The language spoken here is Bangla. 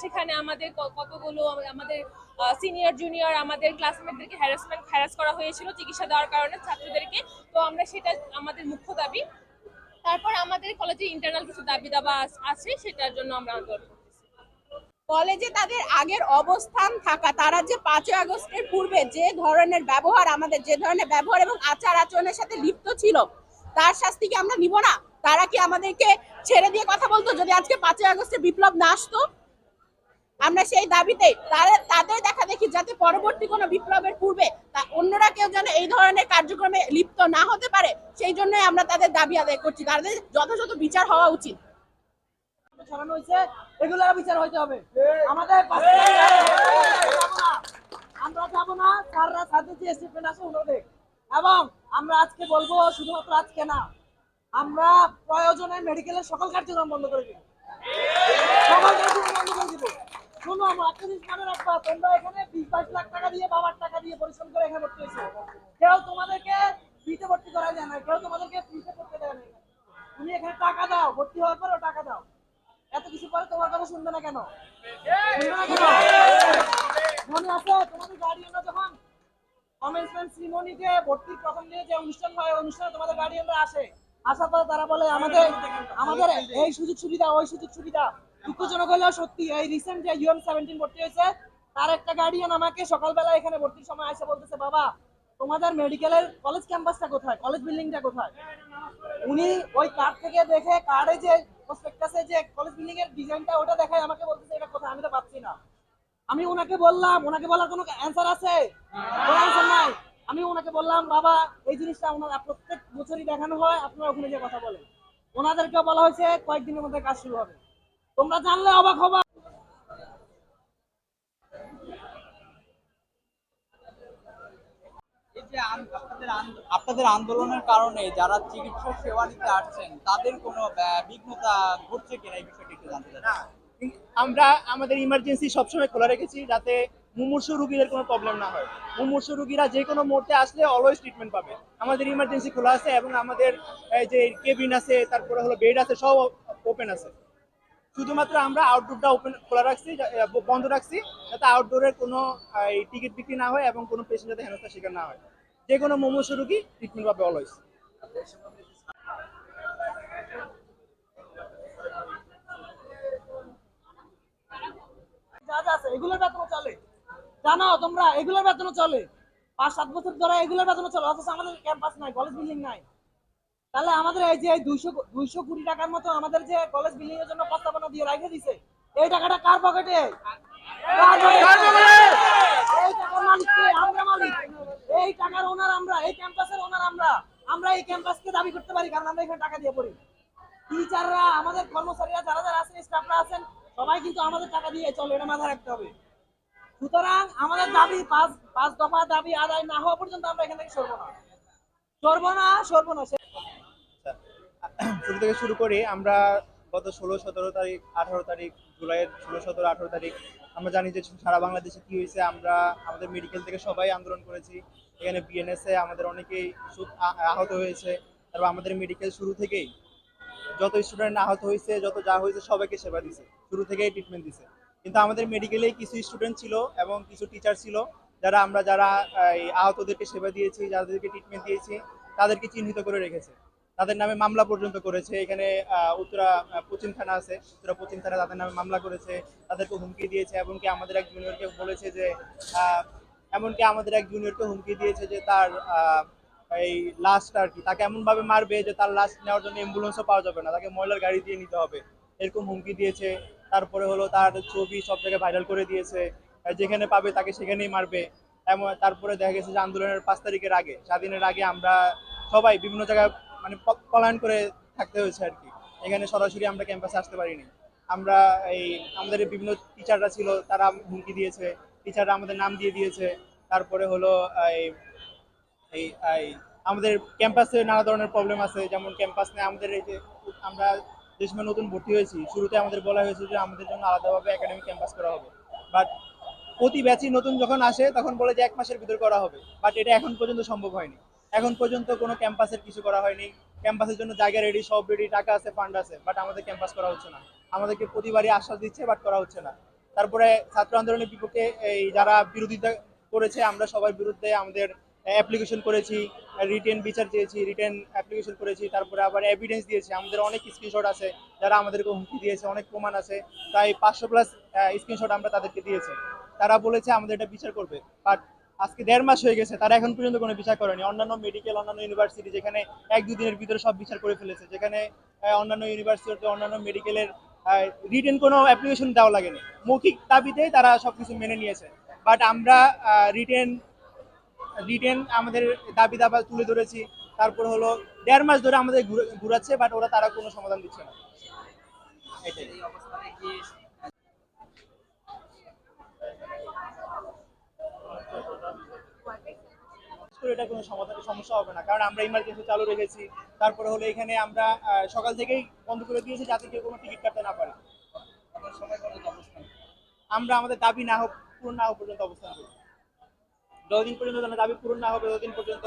সেখানে আমাদের কতগুলো আমাদের সিনিয়র জুনিয়র আমাদের ক্লাসমেটদেরকে হ্যারাসমেন্ট হ্যারাস করা হয়েছিল চিকিৎসা দেওয়ার কারণে ছাত্রদেরকে। তো আমরা সেটা, আমাদের মুখ্য দাবি। তারপর আমাদের কলেজে ইন্টারনাল কিছু দাবি দাবা আছে, সেটার জন্য আমরা আন্দোলন কলেজে তাদের আগের অবস্থান থাকা, তারা যে পাঁচই আগস্টের পূর্বে যে ধরনের ব্যবহার, আমাদের যে ধরনের ব্যবহার এবং আচার আচরণের সাথে লিপ্ত ছিল, তার শাস্তি কি আমরা নিব না? তারা কি আমাদেরকে ছেড়ে দিয়ে কথা বলতো? যদি আজকে পাঁচই আগস্টে বিপ্লব না আসতো আমরা সেই দাবিতে তাদের দেখা দেখি যাতে পরবর্তী কোনো বিপ্লবের পূর্বে তা অন্যরা কেউ যেন এই ধরনের কার্যক্রমে লিপ্ত না হতে পারে সেই জন্যই আমরা তাদের দাবি আদায় করছি। তাদের যথাযথ বিচার হওয়া উচিত। ছড়ানো হয়েছে এগুলোর বিচার হইতে হবে। আমাদের পাশে যাব না। আমরা যাব না স্যাররা সাথে যে স্টেটমেন্ট আছে ওগুলো এবং আমরা আজকে বলব শুধুমাত্র আজকে না আমরা প্রয়োজনে মেডিকেলের সকল কার্যক্রম বন্ধ করে দিব। সকল কার্যক্রম বন্ধ করে দিব। শোনো, আমরা একটা জিনিস রাখবা তোমরা এখানে বিশ, বাইশ লাখ টাকা দিয়ে বাবার টাকা দিয়ে পরিশ্রম করে এখানে ভর্তি হয়েছে। কেউ তোমাদেরকে ফ্রিতে ভর্তি করা যায় না কেউ তোমাদেরকে ফ্রিতে করতে দেয় না তুমি এখানে টাকা দাও, ভর্তি হওয়ার পরেও টাকা দাও। এত কিছু পরে তোমার কথা শুনবে না কেন? মনে আছে তোমাদের গার্ডিয়ানরা যখন কমেন্সমেন্ট সিরিমনিতে ভর্তির প্রথম দিনে যে অনুষ্ঠান হয় অনুষ্ঠানে তোমাদের গার্ডিয়ানরা আসে। আসার পর তারা বলে, আমাদের আমাদের এই সুযোগ সুবিধা, ওই সুযোগ সুবিধা। দুঃখজনক হলেও সত্যি, এই রিসেন্ট যে ইউএম সেভেন্টিন ভর্তি হয়েছে, তার একটা গার্ডিয়ান আমাকে সকালবেলা এখানে ভর্তির সময় এসে বলতেছে, বাবা, তোমাদের মেডিকেলের কলেজ ক্যাম্পাসটা কোথায়? কলেজ বিল্ডিংটা কোথায়? উনি ওই কার্ড থেকে দেখে কার্ডে যে প্রসপেক্টাসে যে কলেজ বিল্ডিং এর ডিজাইনটা ওটা দেখায়, আমাকে বলতেছে, এটা কোথায়? আমি তো পাচ্ছি না। আমি ওনাকে বললাম, ওনাকে বলার কোনো অ্যান্সার আছে? কোনো অ্যান্সার নাই। আমি ওনাকে বললাম বাবা এই জিনিসটা ওনারা প্রত্যেক বছরই দেখানো হয় আপনারা ওখানে যে কথা বলেন। ওনাদেরকে বলা হয়েছে কয়েকদিনের মধ্যে কাজ শুরু হবে। তোমরা জানলে অবাক হবা। এই যে আন- আপনাদের আন্দোলনের কারণে যারা চিকিৎসা সেবা নিতে আসছেন তাদের কোনো বিঘ্নতা ঘটছে কিনা এই বিষয়টি একটু জানতে আমরা আমাদের ইমার্জেন্সি সবসময় খোলা রেখেছি যাতে মুমূর্ষু রুগীদের কোনো প্রবলেম না হয়। মুমূর্ষু রুগীরা যে কোনো মুহূর্তে আসলে অলওয়েজ ট্রিটমেন্ট পাবে। আমাদের ইমার্জেন্সি খোলা আছে এবং আমাদের যে কেবিন আছে, তারপরে হলো বেড আছে, সব ওপেন আছে। শুধুমাত্র আমরা আউটডোরটা ওপেন খোলা রাখছি বন্ধ রাখছি, যাতে আউটডোরের কোনো টিকিট বিক্রি না হয় এবং কোনো পেশেন্ট যাতে হেনস্থার শিকার না হয়। যে কোনো মুমূর্ষু রুগী ট্রিটমেন্ট পাবে অলওয়েজ যা যা আছে চলে। জানো তোমরা এগুলোর বেতনও চলে। পাঁচ সাত বছর ধরে এগুলোর বেতনও চলে অথচ আমাদের ক্যাম্পাস নাই কলেজ বিল্ডিং নাই। তাহলে আমাদের এই যে দুইশো দুইশো কোটি টাকার মতো আমাদের যে কলেজ বিল্ডিং এর জন্য প্রস্তাবনা দিয়ে রেখে দিছে এই টাকাটা কার পকেটে? এই টাকার মালিক আমরা মালিক। এই টাকার ওনার আমরা এই ক্যাম্পাসের ওনার আমরা। আমরা এই ক্যাম্পাসকে দাবি করতে পারি কারণ আমরা এখানে টাকা দিয়ে পড়ি। টিচাররা আমাদের কর্মচারীরা যারা যারা আছেন স্টাফরা আছেন সবাই কিন্তু আমাদের টাকা দিয়ে চলে এটা মাথায় রাখতে হবে। সুতরাং আমাদের দাবি পাঁচ পাঁচ দফা দাবি আদায় না হওয়া পর্যন্ত আমরা এখান থেকে সরবো না। সরবো না সরবো না শুরু থেকে শুরু করে আমরা গত ষোলো, সতেরো তারিখ, আঠারো তারিখ, জুলাইয়ের ষোলো, সতেরো, আঠারো তারিখ আমরা জানি যে সারা বাংলাদেশে কি হয়েছে, আমরা আমাদের মেডিকেল থেকে সবাই আন্দোলন করেছি। এখানে বিএনএসে আমাদের অনেকেই আহত হয়েছে। তারপর আমাদের মেডিকেল শুরু থেকেই যত স্টুডেন্ট আহত হয়েছে, যত যা হয়েছে, সবাইকে সেবা দিছে। শুরু থেকেই ট্রিটমেন্ট দিছে। কিন্তু আমাদের মেডিকেলে কিছু স্টুডেন্ট ছিল এবং কিছু টিচার ছিল, যারা আমরা যারা এই আহতদেরকে সেবা দিয়েছি, যাদেরকে ট্রিটমেন্ট দিয়েছি, তাদেরকে চিহ্নিত করে রেখেছে। তাদের নামে মামলা পর্যন্ত করেছে। এখানে উত্তরা পশ্চিম থানা আছে। উত্তরা পশ্চিম থানা তাদের নামে মামলা করেছে, তাদেরকে হুমকি দিয়েছে, এমনকি আমাদের এক জুনিয়রকে বলেছে যে এমনকি আমাদের এক জুনিয়রকে হুমকি দিয়েছে যে তার এই লাস্ট আর কি, তাকে এমন ভাবে মারবে যে তার লাস্ট নেওয়ার জন্য অ্যাম্বুলেন্সও পাওয়া যাবে না। তাকে ময়লার গাড়ি দিয়ে নিতে হবে। এরকম হুমকি দিয়েছে। তারপরে হলো তার ছবি সব জায়গায় ভাইরাল করে দিয়েছে। যেখানে পাবে তাকে সেখানেই মারবে। এমন তারপরে দেখা গেছে যে আন্দোলনের পাঁচ তারিখের আগে, স্বাধীনের আগে আমরা সবাই বিভিন্ন জায়গায় মানে পলায়ন করে থাকতে হয়েছে আর কি। এখানে সরাসরি আমরা ক্যাম্পাসে আসতে পারিনি। আমরা এই আমাদের বিভিন্ন টিচাররা ছিল, তারা হুমকি দিয়েছে। টিচাররা আমাদের নাম দিয়ে দিয়েছে। তারপরে হলো এই এই আমাদের ক্যাম্পাসে নানা ধরনের প্রবলেম আছে। যেমন ক্যাম্পাস নিয়ে আমাদের এই যে আমরা যে সময় নতুন ভর্তি হয়েছি। শুরুতে আমাদের বলা হয়েছে যে আমাদের জন্য আলাদাভাবে একাডেমিক ক্যাম্পাস করা হবে। বাট প্রতি ব্যাচই নতুন যখন আসে, তখন বলে যে এক মাসের ভিতর করা হবে। বাট এটা এখন পর্যন্ত সম্ভব হয়নি। এখন পর্যন্ত কোনো ক্যাম্পাসের কিছু করা হয়নি। ক্যাম্পাসের জন্য জায়গা রেডি সব রেডি টাকা আছে ফান্ড আছে। বাট আমাদের ক্যাম্পাস করা হচ্ছে না। আমাদেরকে প্রতিবারই আশ্বাস দিচ্ছে বাট করা হচ্ছে না। তারপরে ছাত্র আন্দোলনের বিপক্ষে এই যারা বিরোধিতা করেছে, আমরা সবার বিরুদ্ধে আমাদের অ্যাপ্লিকেশন করেছি রিটেন বিচার চেয়েছি রিটেন অ্যাপ্লিকেশন করেছি, তারপরে আবার এভিডেন্স দিয়েছি। আমাদের অনেক স্ক্রিনশট আছে, যারা আমাদেরকে হুমকি দিয়েছে, অনেক প্রমাণ আছে। তাই পাঁচশো প্লাস স্ক্রিনশট আমরা তাদেরকে দিয়েছি। তারা বলেছে আমাদের এটা বিচার করবে। বাট আজকে দেড় মাস হয়ে গেছে, তারা এখন পর্যন্ত কোনো বিচার করেনি। অন্যান্য মেডিকেল অন্যান্য ইউনিভার্সিটি যেখানে এক দুদিনের ভিতরে সব বিচার করে ফেলেছে, যেখানে অন্যান্য ইউনিভার্সিটিতে অন্যান্য মেডিকেলের রিটেন কোনো অ্যাপ্লিকেশন দেওয়া লাগেনি। মৌখিক দাবিতেই তারা সবকিছু মেনে নিয়েছে। বাট আমরা রিটেন রিটেন আমাদের দাবি দাবা তুলে ধরেছি। তারপর হলো দেড় মাস ধরে আমাদের ঘুরাচ্ছে বাট ওরা তারা কোনো সমাধান দিচ্ছে না। এটাই। এটা কোনো সমাধানের সমস্যা হবে না, কারণ আমরা ইমার্জেন্সি চালু রেখেছি। তারপরে হলো এখানে আমরা সকাল থেকেই বন্ধ করে দিয়েছি যাতে কেউ কোনো টিকিট কাটতে না পারে। আমরা আমাদের দাবি না হোক পূরণ না হোক পর্যন্ত অবস্থান করি। যতদিন পর্যন্ত দাবি পূরণ না হবে ততদিন পর্যন্ত